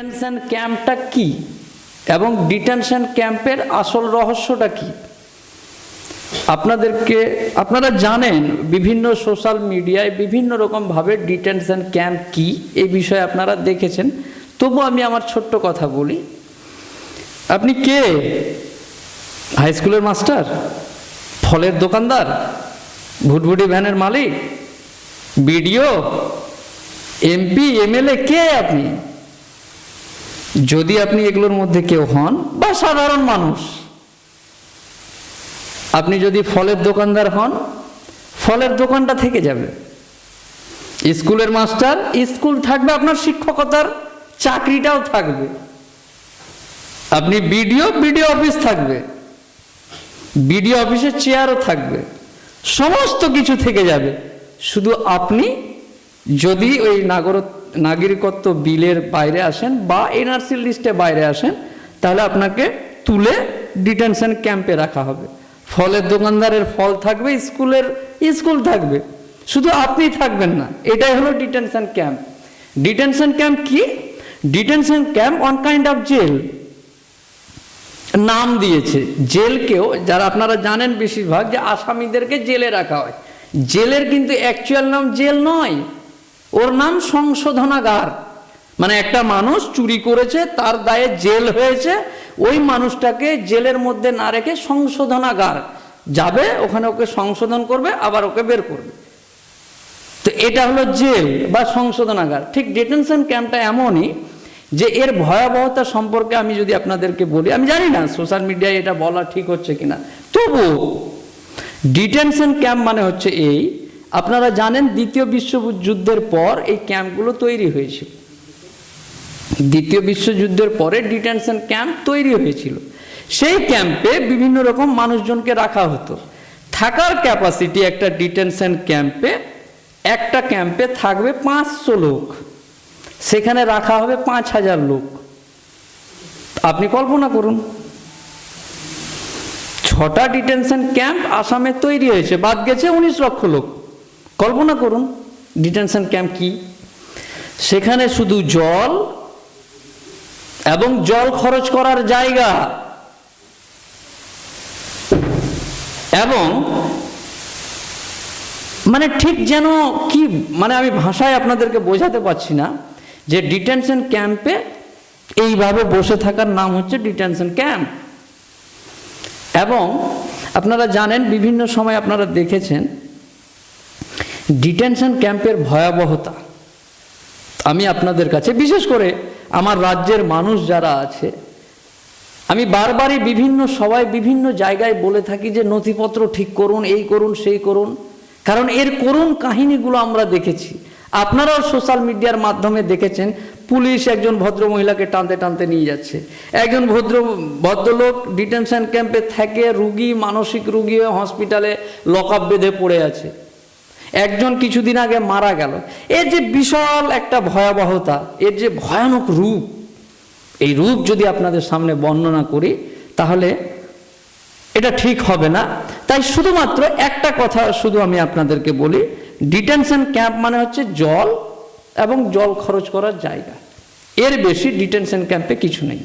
Detention ক্যাম্পটা কি? এবং ডিটেনশন ক্যাম্পের আসল রহস্যটা কি? আপনাদেরকে, আপনারা জানেন বিভিন্ন সোশ্যাল মিডিয়ায় বিভিন্ন রকমভাবে ডিটেনশন ক্যাম্প কি? এই বিষয়ে আপনারা দেখেছেন। তবু আমি আমার ছোট্ট কথা বলি। আপনি কে? হাই স্কুলের মাস্টার? ফলের দোকানদার? ভুটভুটি ভ্যানের মালিক? বিডিও? এমপি? এমএলএ? কে আপনি? যদি আপনি এগুলোর মধ্যে কেউ হন, বা সাধারণ মানুষ, আপনি যদি ফলের দোকানদার হন, ফলের দোকানটা থেকে যাবে। স্কুলের মাস্টার, স্কুল থাকবে আপনার শিক্ষকতার, চাকরিটাও থাকবে। আপনি বিডিও বিডিও অফিস থাকবে। বিডিও অফিসের চেয়ারও থাকবে। সমস্ত কিছু থেকে যাবে। শুধু আপনি যদি ওই নাগর নাগরিকত্ব বিলের বাইরে আসেন বা এনআরসি লিস্টে বাইরে আসেন, তাহলে আপনাকে তুলে ডিটেনশন ক্যাম্পে রাখা হবে। ফলের দোকানদারের ফল থাকবে, স্কুলের, স্কুল থাকবে। শুধু আপনি থাকবেন না, এটাই হলো ডিটেনশন ক্যাম্প। ডিটেনশন ক্যাম্প কি? Detention camp on kind of jail নাম দিয়েছে। জেলকেও, যারা আপনারা জানেন বেশিরভাগ, যে আসামিদেরকে জেলে রাখা হয়। জেলের কিন্তু অ্যাকচুয়াল নাম জেল নয়। ওর নাম সংশোধনাগার। মানে একটা মানুষ চুরি করেছে, তার দায়ে জেল হয়েছে, ওই মানুষটাকে জেলের মধ্যে না রেখে সংশোধনাগার যাবে, ওখানে ওকে সংশোধন করবে, আবার ওকে বের করবে। তো এটা হলো জেল বা সংশোধনাগার। ঠিক ডিটেনশন ক্যাম্পটা এমনই যে এর ভয়াবহতা সম্পর্কে আমি যদি আপনাদেরকে বলি, আমি জানি না সোশ্যাল মিডিয়ায় এটা বলা ঠিক হচ্ছে কিনা। তবু ডিটেনশন ক্যাম্প মানে হচ্ছে এই আপনারা জানেন দ্বিতীয় বিশ্বযুদ্ধের পর এই ক্যাম্পগুলো তৈরি হয়েছিল। দ্বিতীয় বিশ্বযুদ্ধের পরে ডিটেনশন ক্যাম্প তৈরি হয়েছিল। সেই ক্যাম্পে বিভিন্ন রকম মানুষজনকে রাখা হতো। থাকার ক্যাপাসিটি একটা ডিটেনশন ক্যাম্পে, একটা ক্যাম্পে থাকবে পাঁচশো লোক। সেখানে রাখা হবে পাঁচ হাজার লোক। আপনি কল্পনা করুন, ছটা ডিটেনশন ক্যাম্প আসামে তৈরি হয়েছে, বাদ গেছে উনিশ লক্ষ লোক। কল্পনা করুন ডিটেনশন ক্যাম্প কি? সেখানে শুধু জল এবং জল খরচ করার জায়গা। এবং মানে ঠিক যেন কি মানে আমি ভাষায় আপনাদেরকে বোঝাতে পারছি না যে ডিটেনশন ক্যাম্পে এইভাবে বসে থাকার নাম হচ্ছে ডিটেনশন ক্যাম্প এবং আপনারা জানেন, বিভিন্ন সময় আপনারা দেখেছেন ডিটেনশন ক্যাম্পের ভয়াবহতা। আমি আপনাদের কাছে, বিশেষ করে আমার রাজ্যের মানুষ যারা আছে, আমি বারবারই বিভিন্ন সবাই বিভিন্ন জায়গায় বলে থাকি যে নথিপত্র ঠিক করুন, এই করুন, সেই করুন। কারণ এর করুণ কাহিনীগুলো আমরা দেখেছি। আপনারাও সোশ্যাল মিডিয়ার মাধ্যমে দেখেছেন, পুলিশ একজন ভদ্র মহিলাকে টানতে টানতে নিয়ে যাচ্ছে। একজন ভদ্র, ভদ্রলোক ডিটেনশন ক্যাম্পে থেকে রুগী, মানসিক রুগী হসপিটালে লকআপ বেঁধে পড়ে আছে। একজন কিছুদিন আগে মারা গেল। এর যে বিশাল একটা ভয়াবহতা, এর যে ভয়ানক রূপ, এই রূপ যদি আপনাদের সামনে বর্ণনা করি, তাহলে এটা ঠিক হবে না। তাই শুধুমাত্র একটা কথা শুধু আমি আপনাদেরকে বলি, ডিটেনশন ক্যাম্প মানে হচ্ছে জল এবং জল খরচ করার জায়গা। এর বেশি ডিটেনশন ক্যাম্পে কিছু নেই।